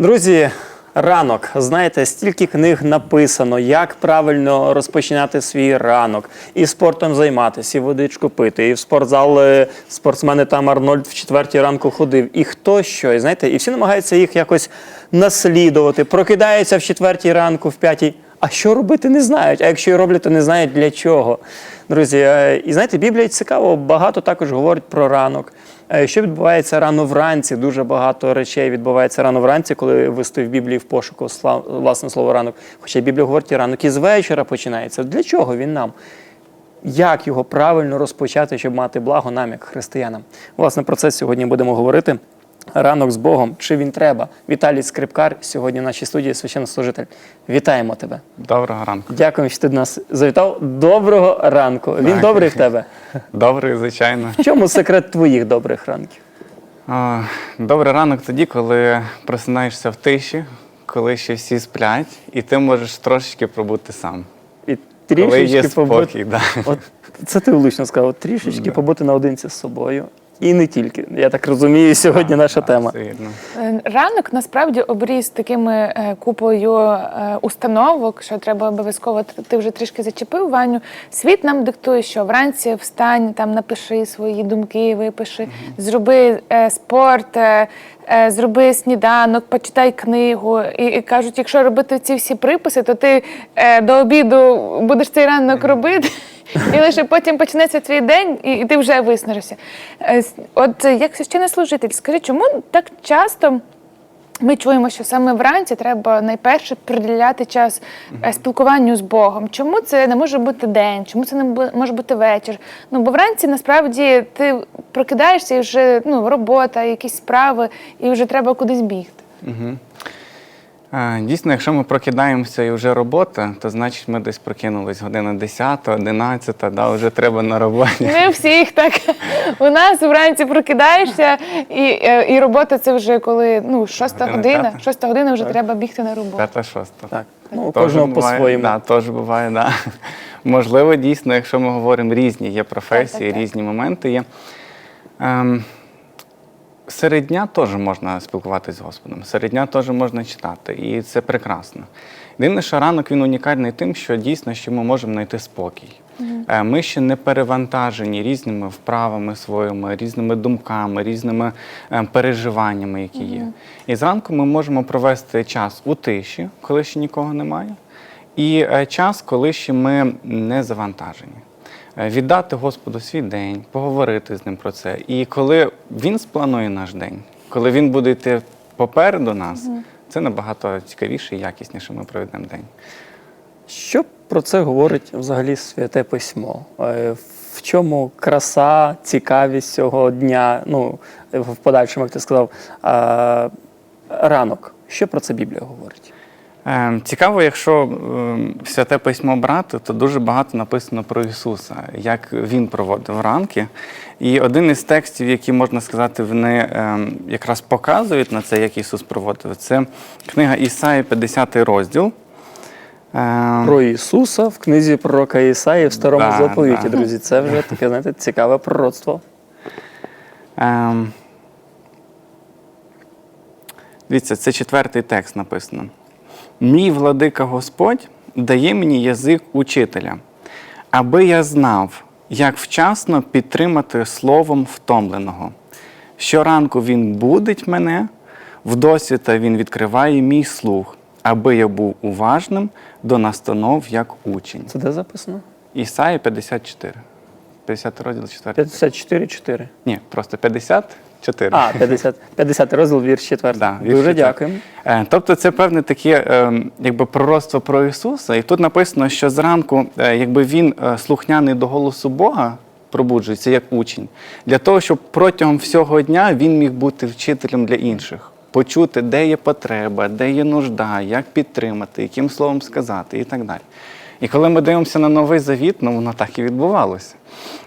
Друзі, ранок. Знаєте, стільки книг написано, як правильно розпочинати свій ранок, і спортом займатися, і водичку пити, і в спортзал е, спортсмени там Арнольд в четвертій ранку ходив, і хто що. І знаєте, і всі намагаються їх якось наслідувати, прокидаються в четвертій ранку, в п'ятій. А що робити, не знають. А якщо і роблять, то не знають для чого. Друзі, е, і знаєте, Біблія цікаво, багато також говорить про ранок. Е, Що відбувається рано вранці? Дуже багато речей відбувається рано вранці, коли ви стоїть в Біблії в пошуку власне слово ранок. Хоча Біблія говорить, ранок із вечора починається. Для чого він нам? Як його правильно розпочати, щоб мати благо нам, як християнам? Власне, про це сьогодні будемо говорити. Ранок з Богом, чи він треба? Віталій Скрипкар сьогодні в нашій студії священнослужитель. Вітаємо тебе. Доброго ранку. Дякую, що ти до нас завітав. Доброго ранку. Він Так. добрий в тебе. Добрий, звичайно. В чому секрет твоїх добрих ранків? Добрий ранок тоді, коли просинаєшся в тиші, коли ще всі сплять, і ти можеш трошечки пробути сам. І коли є трішечки побути. Да. От це ти влучно сказав. Трішечки Да. побути наодинці з собою. І не тільки. Я так розумію, сьогодні наша тема. Е, Ранок насправді обріз такими е, купою е, установок, що треба обов'язково. Ти вже трішки зачепив Ваню. Світ нам диктує, що вранці встань, там напиши свої думки, випиши, зроби спорт, зроби сніданок, почитай книгу. І, і кажуть, якщо робити ці всі приписи, то ти е, до обіду будеш цей ранок робити. І лише потім почнеться твій день, і, і ти вже виснажишся. Е, От е, як священнослужитель, скажи, чому так часто ми чуємо, що саме вранці треба найперше приділяти час е, спілкуванню з Богом? Чому це не може бути день? Чому це не може бути вечір? Ну бо вранці насправді ти прокидаєшся і вже ну, робота, якісь справи, і вже треба кудись бігти. А, Дійсно, якщо ми прокидаємося і вже робота, то значить ми десь прокинулись година 10, 11, да, вже треба на роботі. Не всіх так. У нас вранці прокидаєшся, і, е, і робота це вже коли ну, шоста Година година. п'ята. Шоста година вже Так. треба бігти на роботу. П'ята, шоста. Так. Ну, у кожного по-своєму. Да, теж буває, да. Можливо, дійсно, якщо ми говоримо різні є професії, Так, так, так. різні моменти є. Ем, серед дня теж можна спілкуватися з Господом, серед дня теж можна читати, і це прекрасно. Єдине, що ранок він унікальний тим, що дійсно що ми можемо знайти спокій. Е, Ми ще не перевантажені різними вправами своїми, різними думками, різними е, переживаннями, які є. І зранку ми можемо провести час у тиші, коли ще нікого немає, і е, час, коли ще ми не завантажені. Е, Віддати Господу свій день, поговорити з ним про це. І коли він спланує наш день, коли він буде йти попереду нас, це набагато цікавіше і якісніше ми проведемо день. Що про це говорить взагалі святе письмо? Е, В чому краса, цікавість цього дня? Ну, в подальшому, як ти сказав, ранок. Що про це Біблія говорить? Е, Цікаво, якщо е, святе письмо брати, то дуже багато написано про Ісуса, як Він проводив ранки. І один із текстів, які можна сказати, вони е, якраз показують на це, як Ісус проводив, це книга Ісаї, 50 розділ. Про Ісуса в книзі пророка Ісаї в старому Да, заповіті, да. друзі. Це вже таке, знаєте, цікаве пророцтво. Ем, Дивіться, це четвертий текст написано. Мій владика Господь дає мені язик учителя, аби я знав, як вчасно підтримати словом втомленого. Щоранку він будить мене, вдосвіта він відкриває мій слух, аби я був уважним до настанов як учень. Це де записано? Ісаї 54. 50 розділ 4. 54-4. Ні, просто 54. А, 50, 50 розділ, вірш 4. Да, вірш Дуже дякуємо. Е, Тобто це певне таке е, якби пророцтво про Ісуса. І тут написано, що зранку, е, якби він слухняний до голосу Бога, пробуджується як учень, для того, щоб протягом всього дня він міг бути вчителем для інших, почути, де є потреба, де є нужда, як підтримати, яким словом сказати і так далі. І коли ми дивимося на новий завіт, ну воно так і відбувалося.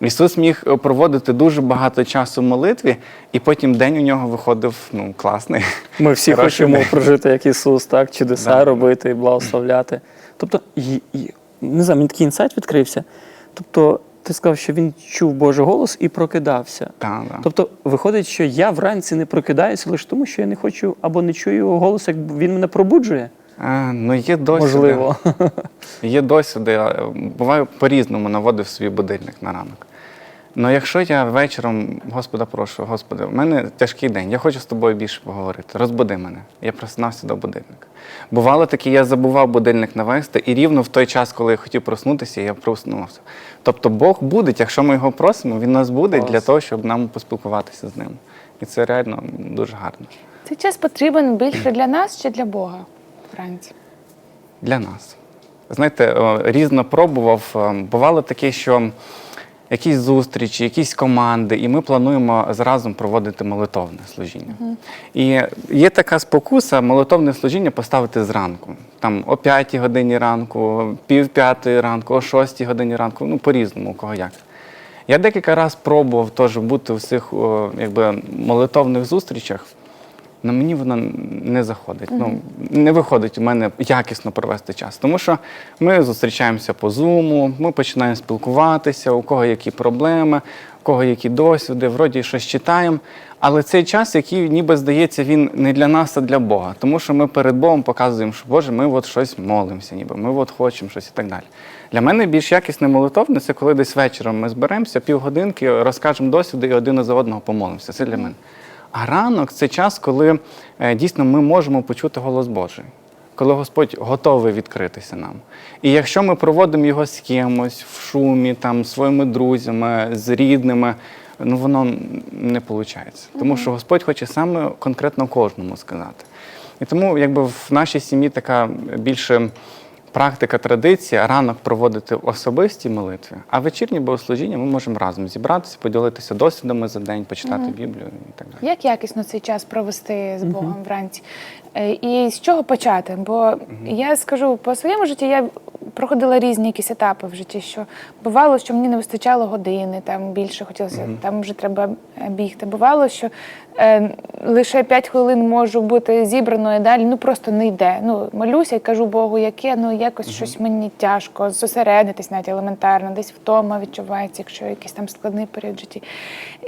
Ісус міг е, проводити дуже багато часу в молитві, і потім день у нього виходив ну, класний. Ми всі Хороший хочемо день. прожити як Ісус, так? Чудеса Да. робити благословляти. Тобто, і, і, не знаю, мені такий інсайт відкрився. Тобто, ти сказав, що він чув Божий голос і прокидався. Так, да. Тобто виходить, що я вранці не прокидаюся лише тому, що я не хочу або не чую його голос, як він мене пробуджує. Е, ну, є досвіди. Можливо. Є досвіди, буває по-різному наводив свій будильник на ранок. Ну, якщо я вечором, Господа прошу, Господи, в мене тяжкий день, я хочу з тобою більше поговорити. Розбуди мене. Я проснувся до будильника. Бувало таке, я забував будильник навести, і рівно в той час, коли я хотів проснутися, я проснувся. Тобто Бог буде, якщо ми його просимо, він нас буде Клас. для того, щоб нам поспілкуватися з ним. І це реально дуже гарно Цей час потрібен більше для нас чи для Бога вранці? для нас. Знаєте, різно пробував. Е, Бувало таке, що якісь зустрічі, якісь команди, і ми плануємо зразу проводити молитовне служіння. І є така спокуса молитовне служіння поставити зранку. Там о 5 годині ранку, пів п'ятої ранку, о 6 годині ранку, ну по-різному, у кого як. Я декілька разів пробував теж бути у цих о, якби, молитовних зустрічах. На мені воно не заходить. Ну, не виходить у мене якісно провести час. Тому що ми зустрічаємося по зуму, ми починаємо спілкуватися, у кого які проблеми, у кого які досвіди, вроді щось читаємо. Але цей час, який ніби здається, він не для нас, а для Бога. Тому що ми перед Богом показуємо, що Боже, ми от щось молимося, ніби ми от хочемо щось і так далі. Для мене більш якісне молитовне це коли десь вечором ми зберемося, півгодинки, розкажемо досвіди і один за одного помолимося. Це для мене. А ранок це час, коли е, дійсно ми можемо почути голос Божий, коли Господь готовий відкритися нам. І якщо ми проводимо його з кимось в шумі, там, своїми друзями, з рідними, ну воно не виходить. Тому що Господь хоче саме конкретно кожному сказати. І тому, якби в нашій сім'ї така більше практика, традиція ранок проводити в особистій молитві, а вечірні богослужіння ми можемо разом зібратися, поділитися досвідами за день, почитати Біблію і так далі. Як якісно цей час провести з Богом вранці? Е, І з чого почати? Бо я скажу по своєму житті, я проходила різні якісь етапи в житті, що бувало, що мені не вистачало години, там більше хотілося, там вже треба бігти. Бувало, що е, лише 5 хвилин можу бути зібраною і далі, ну просто не йде. Ну, молюся і кажу Богу, яке, ну якось щось мені тяжко, зосередитись навіть елементарно, десь втома відчувається, якщо якийсь там складний період в житті.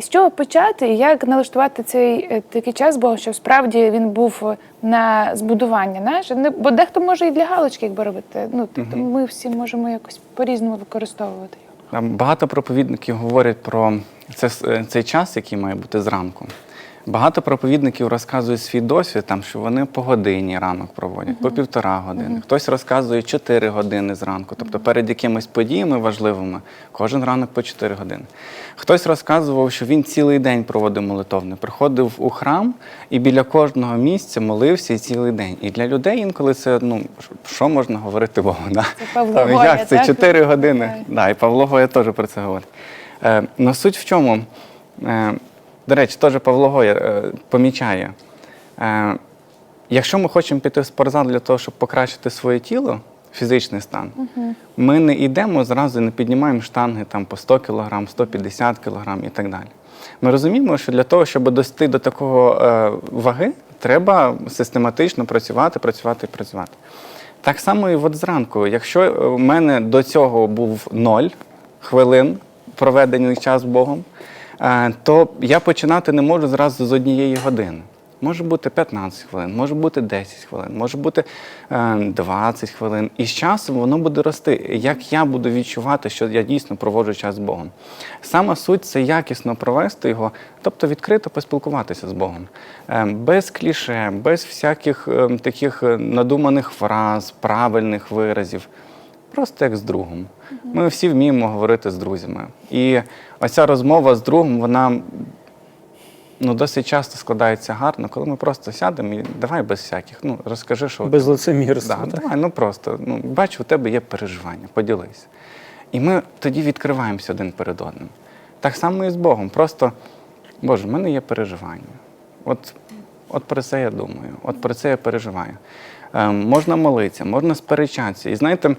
З чого почати і як налаштувати цей е, такий час Богу, щоб справді він був на збудування знаєш, Бо дехто може і для галочки якби робити. Ну, тобто ми всі можемо якось по-різному використовувати його. Багато проповідників говорять про це, е, цей час, який має бути зранку. Багато проповідників розказують свій досвід, там, що вони по годині ранок проводять, по півтора години. Хтось розказує 4 години зранку, тобто перед якимись подіями важливими, кожен ранок по 4 години. Хтось розказував, що він цілий день проводив молитовне, приходив у храм і біля кожного місця молився і цілий день. І для людей інколи це, ну, що можна говорити Богу? Да? Це Павло Там, Гоя, як це так? 4 години? Так. Да, і Павло Гоя теж про це говорить. Е, но суть в чому? Е, до речі, теж Павло Гоя е, помічає. Е, якщо ми хочемо піти в спортзал для того, щоб покращити своє тіло, фізичний стан, ми не йдемо зразу і не піднімаємо штанги там, по 100 кг, 150 кг і так далі. Ми розуміємо, що для того, щоб досягти до такого е, ваги, треба систематично працювати, працювати і працювати. Так само і от зранку. Якщо е, в мене до цього був ноль хвилин проведений час Богом, то я починати не можу зразу з однієї години. Може бути 15 хвилин, може бути 10 хвилин, може бути е, 20 хвилин. І з часом воно буде рости. Як я буду відчувати, що я дійсно проводжу час з Богом. Сама суть це якісно провести його, тобто відкрито поспілкуватися з Богом. Е, Без кліше, без всяких е, таких е, надуманих фраз, правильних виразів. Просто як з другом. Ми всі вміємо говорити з друзями. І оця розмова з другом, вона ну, досить часто складається гарно, коли ми просто сядемо і давай без всяких. Ну, розкажи, що Без лицемірства. Да, так? давай, ну просто ну, бачу, у тебе є переживання, поділись. І ми тоді відкриваємося один перед одним. Так само і з Богом. Просто, Боже, в мене є переживання. От, от про це я думаю, от про це я переживаю. Е, можна молитися, можна сперечатися. І знаєте,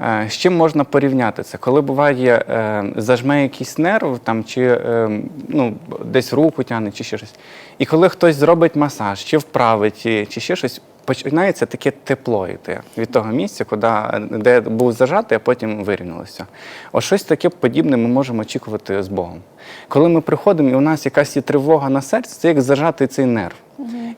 з чим можна порівняти це? Коли буває, е, зажме якийсь нерв там, чи е, ну, десь руку тягне, чи ще щось. І коли хтось зробить масаж, чи вправить, чи, ще щось, починається таке тепло йти від того місця, куди, де був зажатий, а потім вирівнялося. Ось щось таке подібне ми можемо очікувати з Богом. Коли ми приходимо, і у нас якась є тривога на серці, це як зажатий цей нерв.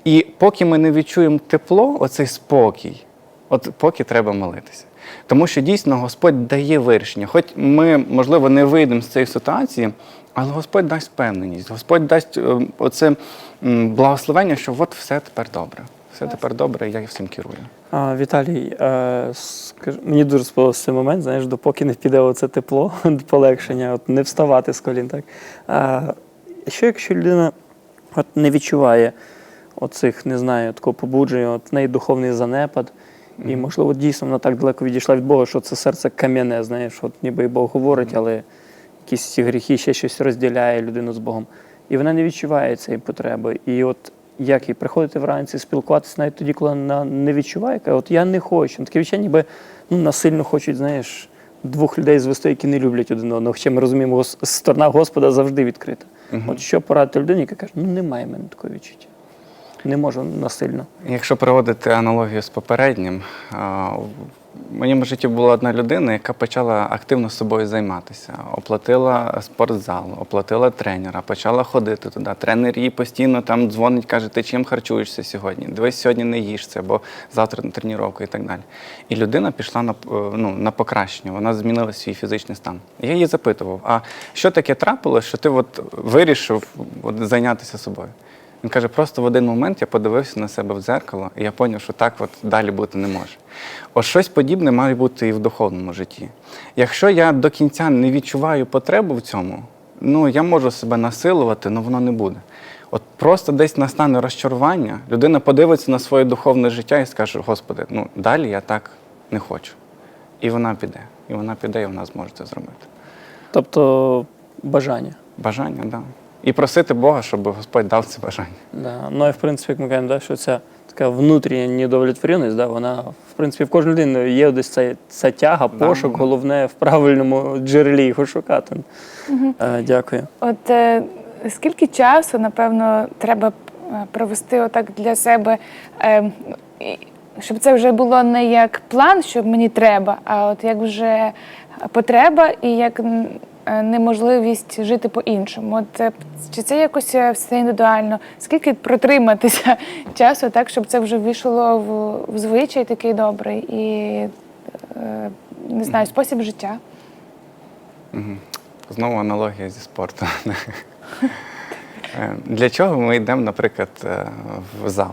І поки ми не відчуємо тепло, оцей спокій, от поки треба молитися. Тому що дійсно Господь дає вирішення. Хоч ми, можливо, не вийдемо з цієї ситуації, але Господь дасть впевненість, Господь дасть е, оце благословення, що от все тепер добре. Все тепер добре, я всім керую. А, Віталій, е, скаж, мені дуже сподобався цей момент, знаєш, допоки не піде оце тепло, полегшення, от не вставати з колін. Так? А, що якщо людина от, не відчуває оцих, не знаю, такого побудження, от в неї духовний занепад, і, можливо, дійсно вона так далеко відійшла від Бога, що це серце кам'яне, знаєш, от ніби і Бог говорить, але якісь ці гріхи ще щось розділяє людину з Богом. І вона не відчуває цієї потреби. І от як їй приходити вранці, спілкуватися навіть тоді, коли вона не відчуває, каже, от я не хочу. Таке відчуття, ніби ну, насильно хочуть, знаєш, двох людей звести, які не люблять один одного. Хоча ми розуміємо, сторона Господа завжди відкрита. От що порадити людині, яка каже, ну немає в мене такого відчуття. Не можу насильно. Якщо проводити аналогію з попереднім, в моєму житті була одна людина, яка почала активно собою займатися. Оплатила спортзал, оплатила тренера, почала ходити туди. Тренер їй постійно там дзвонить, каже, ти чим харчуєшся сьогодні? Дивись, сьогодні не їж це, бо завтра на тренування і так далі. І людина пішла на, ну, на покращення, вона змінила свій фізичний стан. Я її запитував: а що таке трапилось, що ти от вирішив от, зайнятися собою? Він каже, просто в один момент я подивився на себе в дзеркало, і я зрозумів, що так от далі бути не може. Ось щось подібне має бути і в духовному житті. Якщо я до кінця не відчуваю потребу в цьому, ну я можу себе насилувати, але воно не буде. От просто десь настане розчарування, людина подивиться на своє духовне життя і скаже, Господи, ну далі я так не хочу. І вона піде. І вона піде, і вона зможе це зробити. Тобто бажання. Бажання, так. Да. І просити Бога, щоб Господь дав це бажання. Да. Ну і в принципі, як ми кажемо, да, що ця така внутрішня недовлетвореність, да, вона в принципі в кожної людини є десь ця, ця тяга, Да. пошук, головне в правильному джерелі його шукати. Е, дякую. От е, скільки часу, напевно, треба е, провести отак для себе, е, щоб це вже було не як план, що мені треба, а от як вже потреба і як неможливість жити по-іншому. От е, чи це якось е, все індивідуально? Скільки протриматися часу, так, щоб це вже вийшло в, в звичай такий добрий і е, не знаю, спосіб життя? Знову аналогія зі спортом. Е, Для чого ми йдемо, наприклад, е, в зал?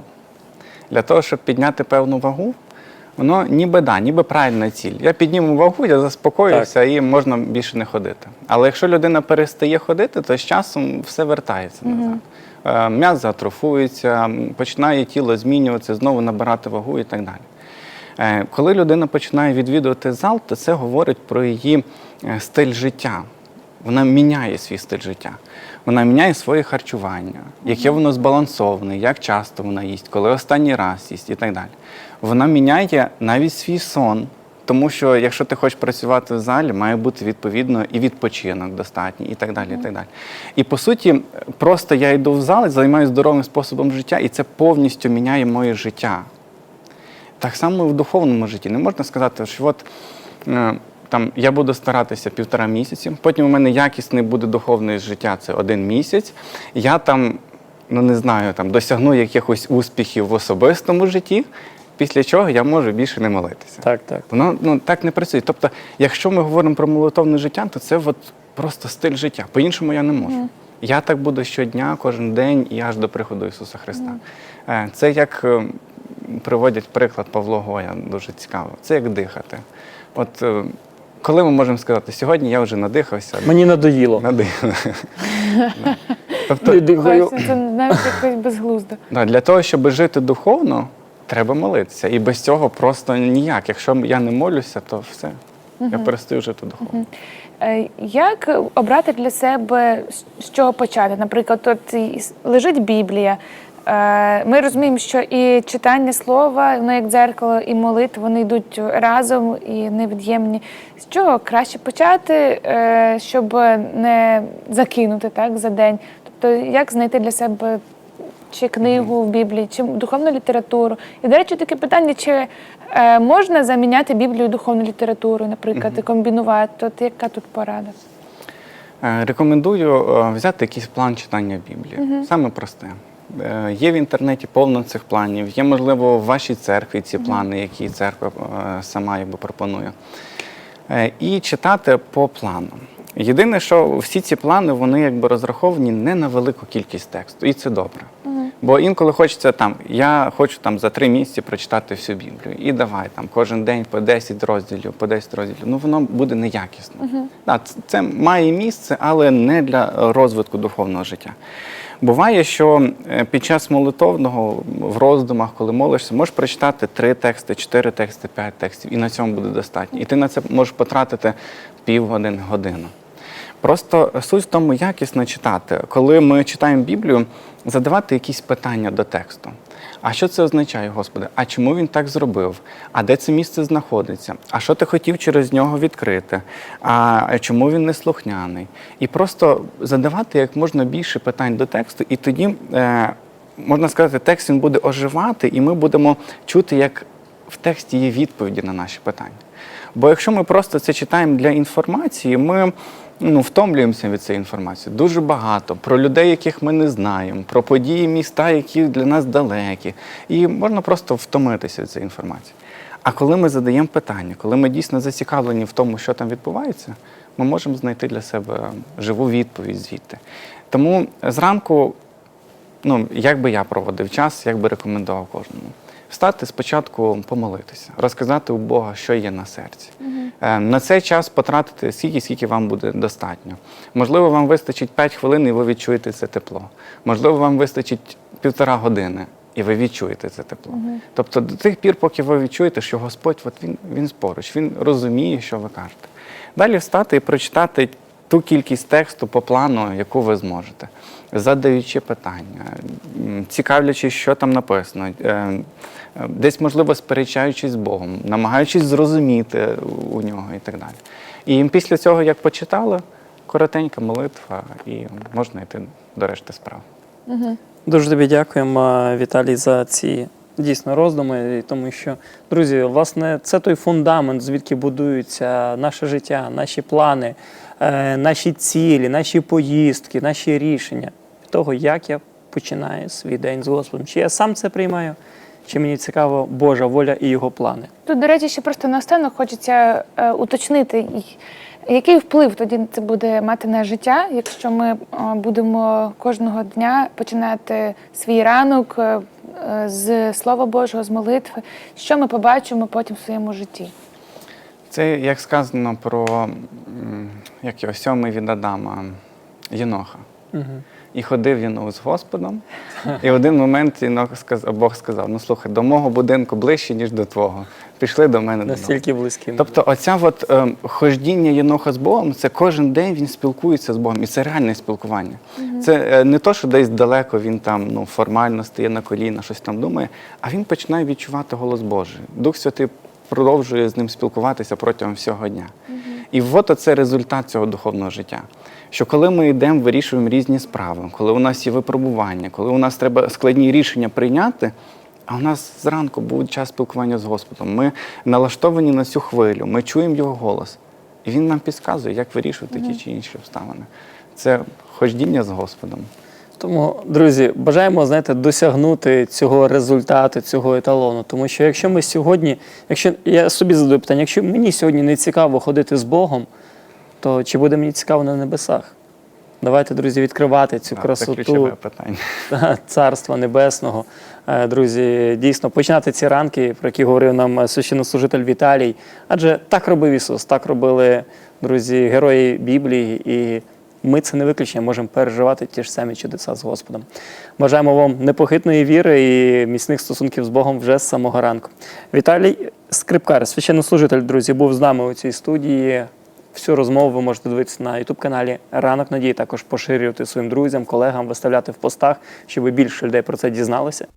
Для того, щоб підняти певну вагу, воно ніби да, ніби правильна ціль. Я підніму вагу, я заспокоюся і можна більше не ходити. Але якщо людина перестає ходити, то з часом все вертається назад. Е, М'яз атрофується, починає тіло змінюватися, знову набирати вагу і так далі. Е, Коли людина починає відвідувати зал, то це говорить про її е, стиль життя. Вона міняє свій стиль життя. Вона міняє своє харчування, яке воно збалансоване, як часто вона їсть, коли останній раз їсть і так далі. Вона міняє навіть свій сон. Тому що якщо ти хочеш працювати в залі, має бути відповідно і відпочинок достатній, і так далі. І так далі. І по суті, просто я йду в зал займаюся здоровим способом життя, і це повністю міняє моє життя. Так само і в духовному житті. Не можна сказати, що от е, там я буду старатися півтора місяці, потім у мене якісне буде духовне життя це один місяць. Я там, ну не знаю, там досягну якихось успіхів в особистому житті, після чого я можу більше не молитися. Так, так. Воно ну, так не працює. Тобто, якщо ми говоримо про молитовне життя, то це от просто стиль життя. По-іншому я не можу. Я так буду щодня, кожен день і аж до приходу Ісуса Христа. Е, Це як е, приводять приклад Павло Гоя, дуже цікаво. Це як дихати. От е, коли ми можемо сказати, сьогодні я вже надихався, Мені надоїло. надихався. Тобто, Це навіть якось безглуздо. Для того, щоб жити духовно, треба молитися. І без цього просто ніяк. Якщо я не молюся, то все. Я перестаю жити духовно. Е, Як обрати для себе з- чого почати? Наприклад, от лежить Біблія. Е, Ми розуміємо, що і читання слова, воно як дзеркало, і молитва, вони йдуть разом і невід'ємні. З чого краще почати, е, щоб не закинути так за день? Тобто, як знайти для себе чи книгу в Біблії, чи духовну літературу. І, до речі, таке питання: чи е, можна заміняти Біблію духовну літературу, наприклад, і комбінувати? От яка тут порада? Е, Рекомендую е, взяти якийсь план читання Біблії. Саме просте. Е, Є в інтернеті повно цих планів, є, можливо, в вашій церкві ці плани, які церква сама якби пропонує. І читати по плану. Єдине, що всі ці плани вони якби розраховані не на велику кількість тексту, і це добре. Бо інколи хочеться там, я хочу там за три місяці прочитати всю Біблію. І давай там кожен день по 10 розділів, по 10 розділів. Ну воно буде неякісно. Да, це, це має місце, але не для розвитку духовного життя. Буває, що е, під час молитовного в роздумах, коли молишся, можеш прочитати три тексти, чотири тексти, п'ять текстів, і на цьому буде достатньо. І ти на це можеш потратити півгодини, годину. Просто суть в тому якісно читати. Коли ми читаємо Біблію, задавати якісь питання до тексту. А що це означає, Господи? А чому він так зробив? А де це місце знаходиться? А що ти хотів через нього відкрити? А чому він не слухняний? І просто задавати як можна більше питань до тексту, і тоді, е, можна сказати, текст він буде оживати, і ми будемо чути, як в тексті є відповіді на наші питання. Бо якщо ми просто це читаємо для інформації, ми ну, втомлюємося від цієї інформації. Дуже багато про людей, яких ми не знаємо, про події міста, які для нас далекі. І можна просто втомитися від цієї інформації. А коли ми задаємо питання, коли ми дійсно зацікавлені в тому, що там відбувається, ми можемо знайти для себе живу відповідь звідти. Тому зранку ну, як би я проводив час, як би рекомендував кожному. Встати спочатку помолитися, розказати у Бога, що є на серці. Е, На цей час потратити стільки, скільки вам буде достатньо. Можливо, вам вистачить 5 хвилин, і ви відчуєте це тепло. Можливо, вам вистачить півтора години, і ви відчуєте це тепло. Тобто до тих пір, поки ви відчуєте, що Господь от він, він поруч, він розуміє, що ви кажете. Далі встати і прочитати ту кількість тексту по плану, яку ви зможете, задаючи питання, цікавлячись, що там написано, е, е, десь, можливо, сперечаючись з Богом, намагаючись зрозуміти у нього і так далі. І після цього, як почитали, коротенька молитва, і можна йти до решти справ. Дуже тобі дякуємо, Віталій, за ці дійсно роздуми, і тому що, друзі, власне, це той фундамент, звідки будується наше життя, наші плани, е, наші цілі, наші поїздки, наші рішення того, як я починаю свій день з Господом. Чи я сам це приймаю, чи мені цікаво Божа воля і його плани. Тут, до речі, ще просто наостанок хочеться е, уточнити, який вплив тоді це буде мати на життя, якщо ми е, будемо кожного дня починати свій ранок е, е, з Слова Божого, з молитви, що ми побачимо потім в своєму житті. Це як сказано про як його сьомий від Адама Єноха. Угу. І ходив Єнох з Господом. І в один момент Бог сказав: ну слухай, до мого будинку ближче, ніж до твого. Пішли до мене. Настільки близьким. Тобто, оця от, е, хождіння Єноха з Богом, це кожен день він спілкується з Богом, і це реальне спілкування. Це е, не то, що десь далеко він там ну, формально стає на коліна, щось там думає, а він починає відчувати голос Божий. Дух Святий продовжує з ним спілкуватися протягом всього дня. І от оце результат цього духовного життя. Що коли ми йдемо, вирішуємо різні справи, коли у нас є випробування, коли у нас треба складні рішення прийняти, а у нас зранку був час спілкування з Господом. Ми налаштовані на цю хвилю, ми чуємо його голос. І він нам підказує, як вирішувати ті чи інші обставини. Це ходіння з Господом. Тому, друзі, бажаємо знаєте, досягнути цього результату, цього еталону. Тому що якщо ми сьогодні, якщо я собі задаю питання, якщо мені сьогодні не цікаво ходити з Богом, то чи буде мені цікаво на небесах? Давайте, друзі, відкривати цю Це красоту питання. Царства Небесного. Е, Друзі, дійсно починати ці ранки, про які говорив нам е, священнослужитель Віталій. Адже так робив Ісус, так робили друзі, герої Біблії, і ми це не виключення, можемо переживати ті ж самі чудеса з Господом. Бажаємо вам непохитної віри і міцних стосунків з Богом вже з самого ранку. Віталій Скрипкар, священнослужитель, друзі, був з нами у цій студії. Всю розмову ви можете дивитися на youtube каналі Ранок Надії, також поширювати своїм друзям, колегам, виставляти в постах, щоб більше людей про це дізналися.